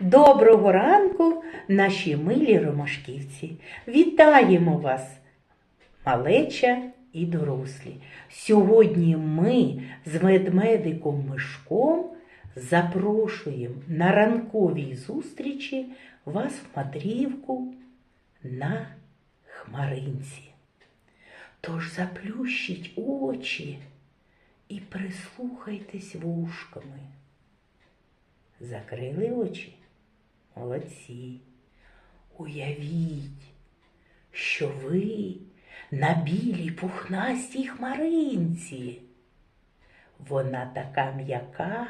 Доброго ранку, наші милі ромашківці. Вітаємо вас, малеча і дорослі. Сьогодні ми з ведмедиком Мишком запрошуємо на ранковій зустрічі вас в Матрівку на хмаринці. Тож заплющіть очі і прислухайтесь вушками. Закрили очі? Молодці. Уявіть, що ви на білій пухнастій хмаринці. Вона така м'яка,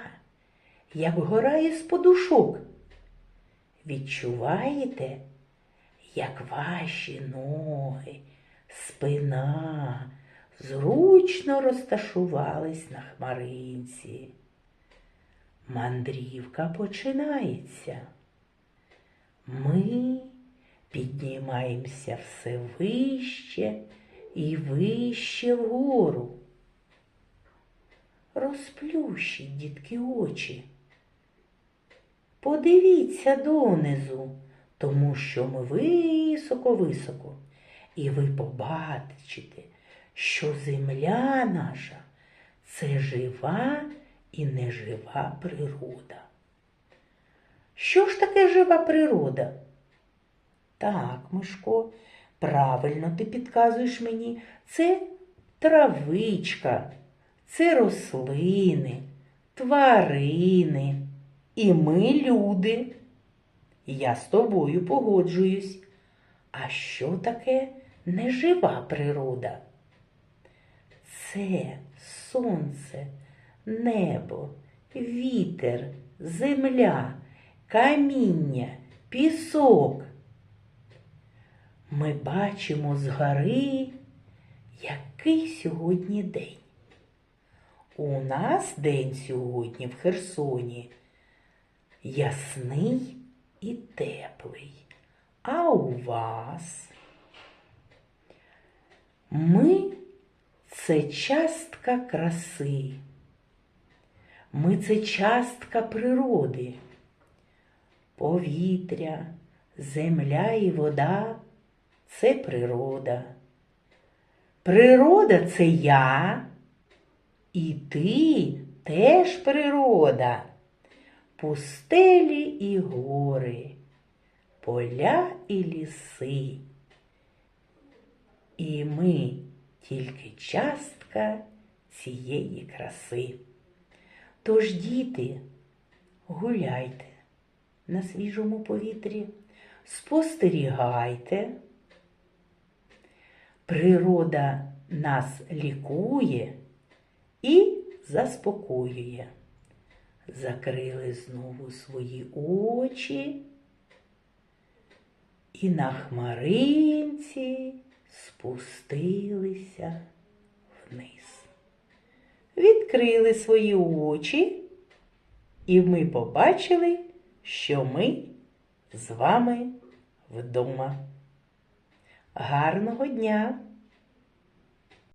як гора із подушок. Відчуваєте, як ваші ноги, спина зручно розташувались на хмаринці. Мандрівка починається. Ми піднімаємося все вище і вище вгору. Розплющіть, дітки, очі. Подивіться донизу, тому що ми високо-високо, і ви побачите, що земля наша це жива і нежива природа. Що ж таке жива природа? Так, Мишко, правильно ти підказуєш мені, це травичка, це рослини, тварини і ми люди. Я з тобою погоджуюсь. А що таке нежива природа? Це сонце, небо, вітер, земля, каміння, пісок. Ми бачимо згори, який сьогодні день. У нас день сьогодні в Херсоні ясний і теплий. А у вас? Ми це частка краси. Ми це частка природи. Повітря, земля і вода це природа. Природа це я, і ти теж природа. Пустелі і гори, поля і ліси. І ми тільки частка цієї краси. Тож, діти, гуляйте на свіжому повітрі, спостерігайте. Природа нас лікує і заспокоює. Закрили знову свої очі і на хмаринці спустилися вниз. Відкрили свої очі, і ми побачили, що ми з вами вдома. Гарного дня!